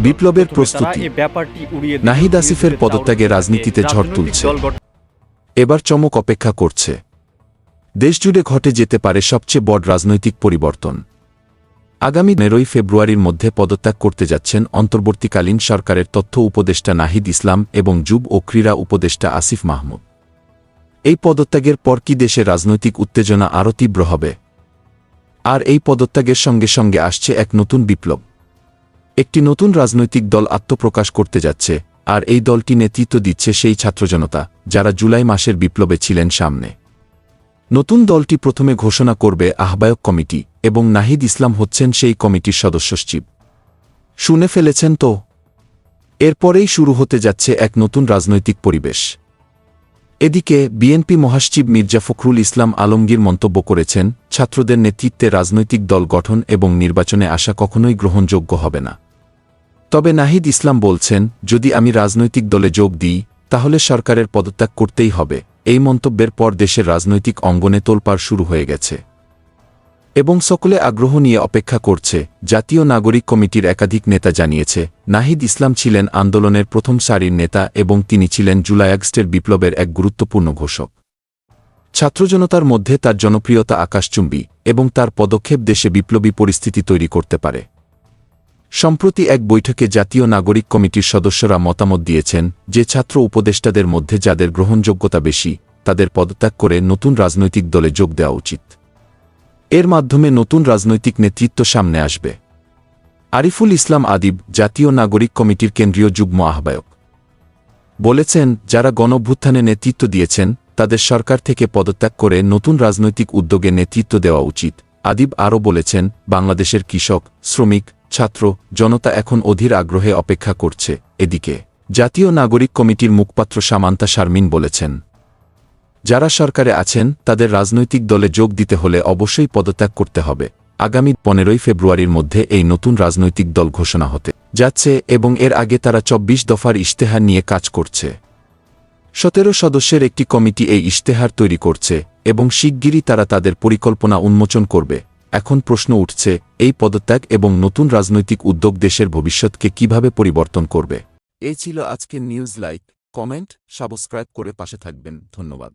বিপ্লবের প্রস্তুতি। নাহিদ আসিফের পদত্যাগে রাজনীতিতে ঝড় তুলছে। এবার চমক অপেক্ষা করছে। দেশজুড়ে ঘটে যেতে পারে সবচেয়ে বড় রাজনৈতিক পরিবর্তন। আগামী নেরোই ফেব্রুয়ারির মধ্যে পদত্যাগ করতে যাচ্ছেন অন্তর্বর্তীকালীন সরকারের তথ্য উপদেষ্টা নাহিদ ইসলাম এবং যুব ও ক্রীড়া উপদেষ্টা আসিফ মাহমুদ। এই পদত্যাগের পর কি দেশে রাজনৈতিক উত্তেজনা আরও তীব্র হবে? আর এই পদত্যাগের সঙ্গে সঙ্গে আসছে এক নতুন বিপ্লব। একটি নতুন রাজনৈতিক দল আত্মপ্রকাশ করতে যাচ্ছে, আর এই দলটি নেতৃত্ব দিচ্ছে সেই ছাত্রজনতা, যারা জুলাই মাসের বিপ্লবে ছিলেন সামনে। নতুন দলটি প্রথমে ঘোষণা করবে আহ্বায়ক কমিটি, এবং নাহিদ ইসলাম হচ্ছেন সেই কমিটির সদস্য সচিব শুনে ফেলেছেন তো? এরপরেই শুরু হতে যাচ্ছে এক নতুন রাজনৈতিক পরিবেশ। এদিকে, বিএনপি মহাসচিব মির্জা ফখরুল ইসলাম আলমগীর মন্তব্য করেছেন, ছাত্রদের নেতৃত্বে রাজনৈতিক দল গঠন এবং নির্বাচনে আসা কখনোই গ্রহণযোগ্য হবে না। তবে নাহিদ ইসলাম বলছেন, যদি আমি রাজনৈতিক দলে যোগ দিই, তাহলে সরকারের পদত্যাগ করতেই হবে। এই মন্তব্যের পর দেশের রাজনৈতিক অঙ্গনে তোলপাড় শুরু হয়ে গেছে। এবং সকলে আগ্রহ নিয়ে অপেক্ষা করছে, জাতীয় নাগরিক কমিটির একাধিক নেতা জানিয়েছে, নাহিদ ইসলাম ছিলেন আন্দোলনের প্রথম সারির নেতা এবং তিনি ছিলেন জুলাই আগস্টের বিপ্লবের এক গুরুত্বপূর্ণ ঘোষক। ছাত্রজনতার মধ্যে তার জনপ্রিয়তা আকাশচুম্বী এবং তার পদক্ষেপ দেশে বিপ্লবী পরিস্থিতি তৈরি করতে পারে। সম্প্রতি এক বৈঠকে জাতীয় নাগরিক কমিটির সদস্যরা মতামত দিয়েছেন যে ছাত্র উপদেষ্টাদের মধ্যে যাদের গ্রহণযোগ্যতা বেশি, তাদের পদত্যাগ করে নতুন রাজনৈতিক দলে যোগ দেওয়া উচিত। এর মাধ্যমে নতুন রাজনৈতিক নেতৃত্ব সামনে আসবে। আরিফুল ইসলাম আদিব, জাতীয় নাগরিক কমিটির কেন্দ্রীয় যুগ্ম আহ্বায়ক, বলেছেন, যারা গণভ্যুত্থানে নেতৃত্ব দিয়েছেন, তাদের সরকার থেকে পদত্যাগ করে নতুন রাজনৈতিক উদ্যোগে নেতৃত্ব দেওয়া উচিত, আদিব আরও বলেছেন, বাংলাদেশের কৃষক, শ্রমিক ছাত্র, জনতা এখন অধীর আগ্রহে অপেক্ষা করছে। এদিকে, জাতীয় নাগরিক কমিটির মুখপাত্র সামান্তা শারমিন বলেছেন, যারা সরকারে আছেন, তাদের রাজনৈতিক দলে যোগ দিতে হলে অবশ্যই পদত্যাগ করতে হবে। আগামী পনেরোই ফেব্রুয়ারির মধ্যে এই নতুন রাজনৈতিক দল ঘোষণা হতে যাচ্ছে এবং এর আগে তারা চব্বিশ দফার ইশতেহার নিয়ে কাজ করছে। সতেরো সদস্যের একটি কমিটি এই ইশতেহার তৈরি করছে এবং শিগগিরই তারা তাদের পরিকল্পনা উন্মোচন করবে। এখন প্রশ্ন উঠছে, এই পদত্যাগ এবং নতুন রাজনৈতিক উদ্যোগ দেশের ভবিষ্যৎকে কীভাবে পরিবর্তন করবে? এই ছিল আজকের নিউজ লাইক, কমেন্ট, সাবস্ক্রাইব করে পাশে থাকবেন, ধন্যবাদ।